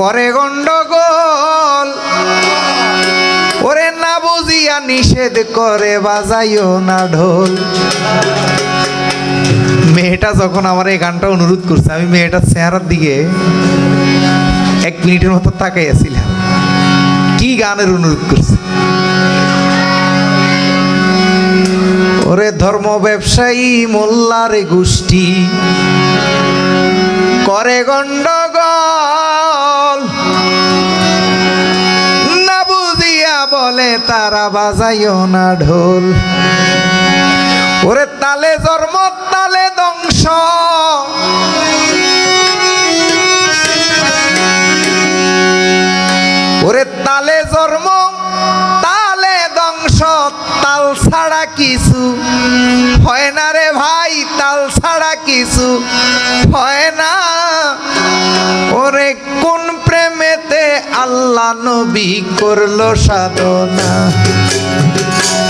করে গন্ডগোল। ওরে না বুঝিয়া নিষেধ করে বাজাইও না ঢোল। মেয়েটা যখন আমার এই গানটা অনুরোধ করছে, আমি মেয়েটার চেহারার দিকে এক মিনিটের মতো তাকাইয়াছিলাম। কি গানের অনুরোধ করছে? ওরে ধর্ম ব্যবসায়ী মোল্লার গোষ্ঠী করে গন্ডগোল। না বুঝিয়া বলে তারা বাজাইও না ঢোল। ওরে তালে জন্ম, তালে দংশ ওরে তালে জন্ম, তালে দংশ তাল ছাড়া কিছু হয় না রে ভাই, তাল ছাড়া কিছু হয় না। নবী করল সাধনা।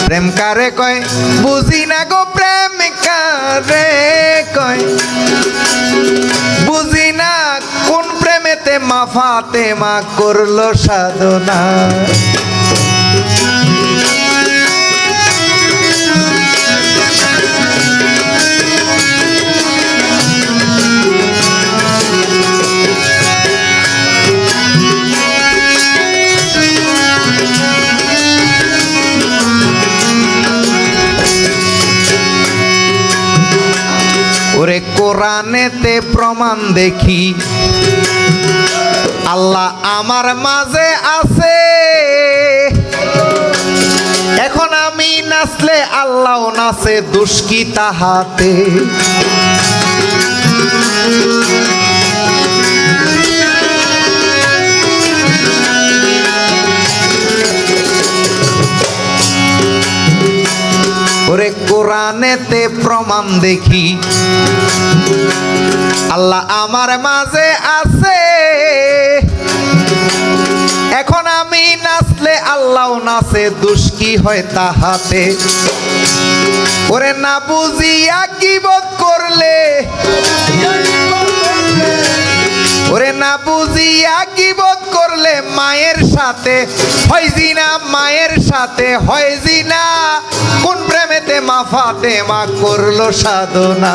প্রেম কারে কয়? বুঝি না গো প্রেম কারে কয়? বুঝি না কোন প্রেমেতে মাফাতে মা করল সাধনা। ওরে কোরআনেতে প্রমাণ দেখি। আল্লাহ আমার মাঝে আছে। এখন আমি নাচলে আল্লাহ নাচে দুষ্কি তাহাতে ওরে কোরআনেতে প্রমাণ দেখি। আল্লাহ আমার মাঝে আছে। এখন আমি নাচলে আল্লাহ নাচে দুষ্কি হয় তাহাতে? ওরে না বুঝিয়া কি করলে। ওরে না বুঝিয়া কি করলে মায়ের সাথে হয় জিনা, মায়ের সাথে হয় জিনা। মা ফাতে মা করল সাধনা।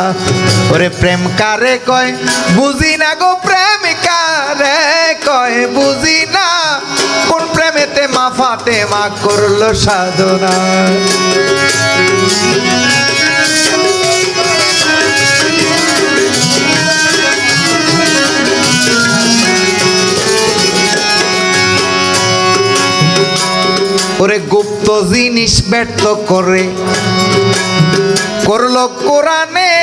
ওরে প্রেম কারে কয়? বুঝি না গো প্রেম কারে কয়? বুঝি না। কোন প্রেমেতে মা ফাতে মা করল সাধনা? ওরে গুপ্ত জিনিস ব্যর্থ করে। করল কোরআনে।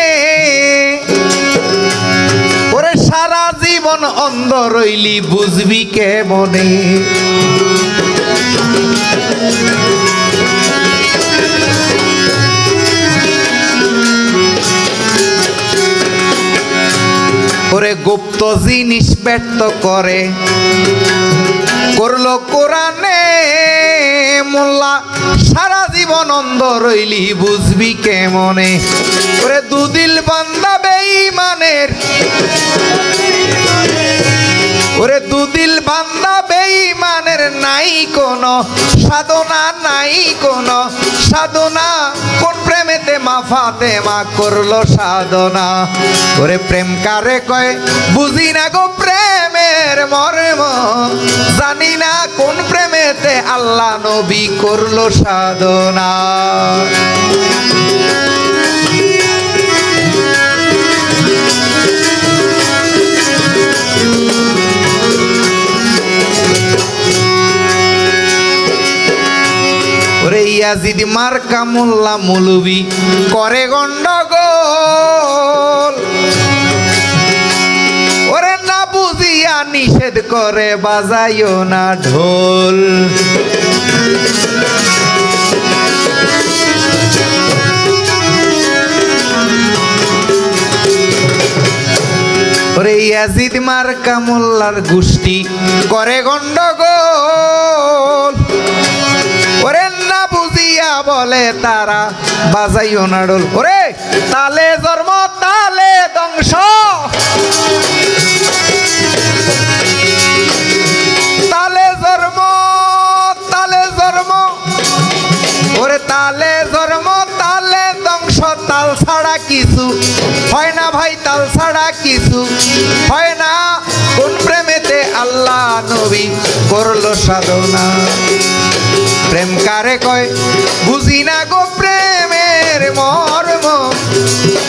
ওরে সারা জীবন অন্ধ রইলি, বুঝবি কে মনে? ওরে গুপ্ত জিনিস ব্যর্থ করে। করল কোরআনে মোল্লা। সারা জীবন অন্ধ রইলি বুঝবি কেমনে? ওরে দুদিল বান্দা বেঈমানের। ওরে দুদিল বান্দা বেঈমানের নাই কোনো, সাধনা নাই কোনো। সাধনা কোন প্রেমেতে মা করল সাধনা? ওরে প্রেম কারে কয়? বুঝি না গো প্রেমের মর্ম। জানি না কোন প্রেমেতে আল্লাহ নবী করল সাধনা। ইয়াজিদ মার্কা মোল্লা মুলুবি করে গন্ডগোল। ওরে না বুঝিয়া নিষেধ করে বাজাইও না ঢোল। ওরে ইয়াজিদ মার্কা মোল্লার গোষ্ঠী করে গন্ডগোল। দিয়া বলে তারা, বাজাইও নাড়ল ওরে, তালে জন্ম, তালে ধ্বংস। তালে জন্ম তালে জন্ম। তালে জন্ম, তালে ধ্বংস। তাল ছাড়া কিছু ভাই, তাল ছাড়া কিছু হয় না। কোন প্রেমেতে আল্লাহ নবী করল সাধনা। প্রেম কারে কয়? বুঝি না গো প্রেমের মর্ম।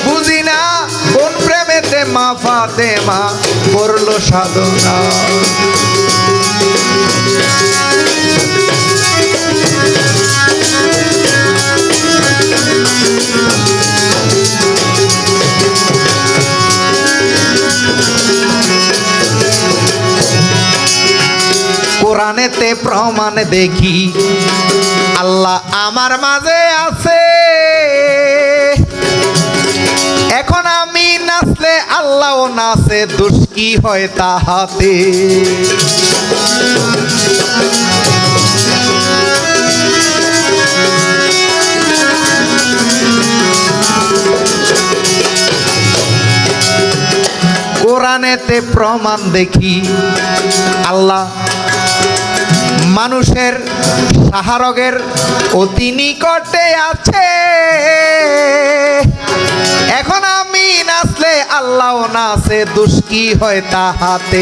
বুঝি না কোন প্রেমেতে মা ফাতে মা করল সাধনা। কোরআনেতে প্রমাণ দেখি। আল্লাহ আমার মাঝে আছে। এখন আমি নাচলে আল্লাহও নাচে, দুষ কি হয় তাহাতে? কোরআনেতে প্রমাণ দেখি। আল্লাহ মানুষের সাহারগের অতি নিকটে আছে। এখন আমি নাচলে আল্লাহ নাচে দুষ্কি হয় তা হাতে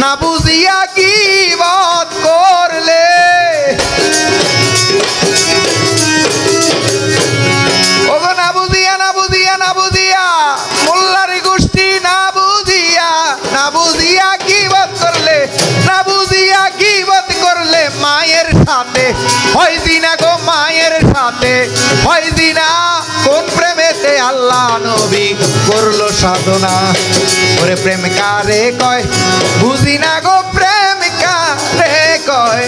না বুঝিয়া কি বধ করলে। সাথে। হয় দিনা গো মায়ের সাথে। হয় দিনা কোন প্রেমেতে আল্লাহ নবী করল সাধনা। ওরে প্রেম কারে কয়? বুঝি না গো প্রেম কারে কয়?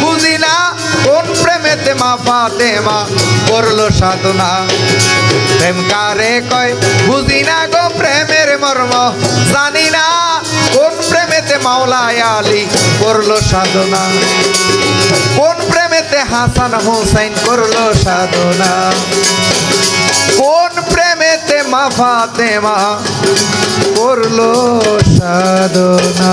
বুঝি না কোন প্রেমেতে মা ফাতে মা করল সাধনা। কয়? বুঝি না গো প্রেমের মর্ম। জানি না কোন প্রেমেতে মাওলায় আলী করল সাধনা। কোন হাসান হুসাইন করল সাধনা। কোন প্রেমেতে মা ফাতেমা করল সাধনা।